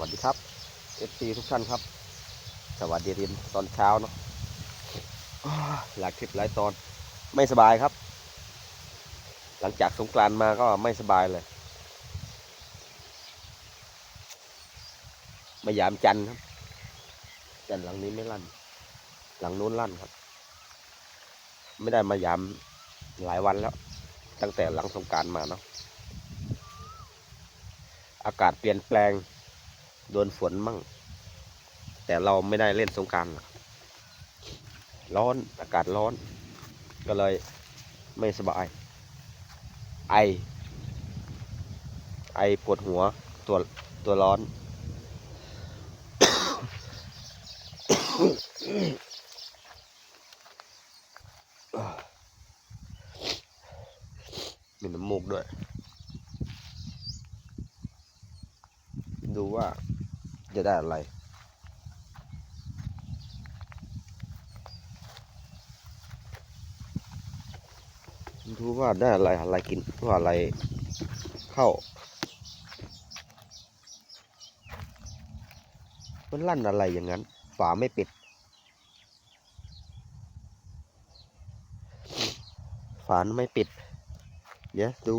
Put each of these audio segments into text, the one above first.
วัสดีครับเอฟซีทุกท่านครับ สวัสดีเรียนตอนเช้าเนาะหลายคลิปหลายตอนไม่สบายครับ หลังจากสงกรานมาก็ไม่สบายเลยมายามจันทร์ครับ จันทร์หลังนี้ไม่ลั่น หลังนู้นลั่นครับ ไม่ได้มายามหลายวันแล้ว ตั้งแต่หลังสงกรารมาเนาะอากาศเปลี่ยนแปลง โดนฝนมั่ง แต่เราไม่ได้เล่นสงกรารร้อนอากาศร้อน ก็เลยไม่สบาย ไอ ไอปวดหัวตัวตัวร้อน มีน้ำมูกด้วย ดูว่า จะได้อะไรดูว่าได้อะไรอะไรกินว่าอะไรเข้ามันลั่นอะไรอย่างนั้น ฝาไม่ปิด ฝาไม่ปิด เดี๋ยวดู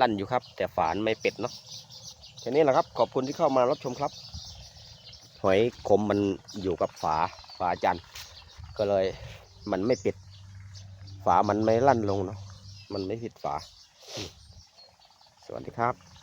ลั่นอยู่ครับ แต่ฝานไม่เป็ดเนาะแค่นี้แหละครับ ขอบคุณที่เข้ามารับชมครับ หอยขมมันอยู่กับฝาฝาจันก็เลยมันไม่ปิด ฝามันไม่ลั่นลงเนาะมันไม่ปิดฝา สวัสดีครับ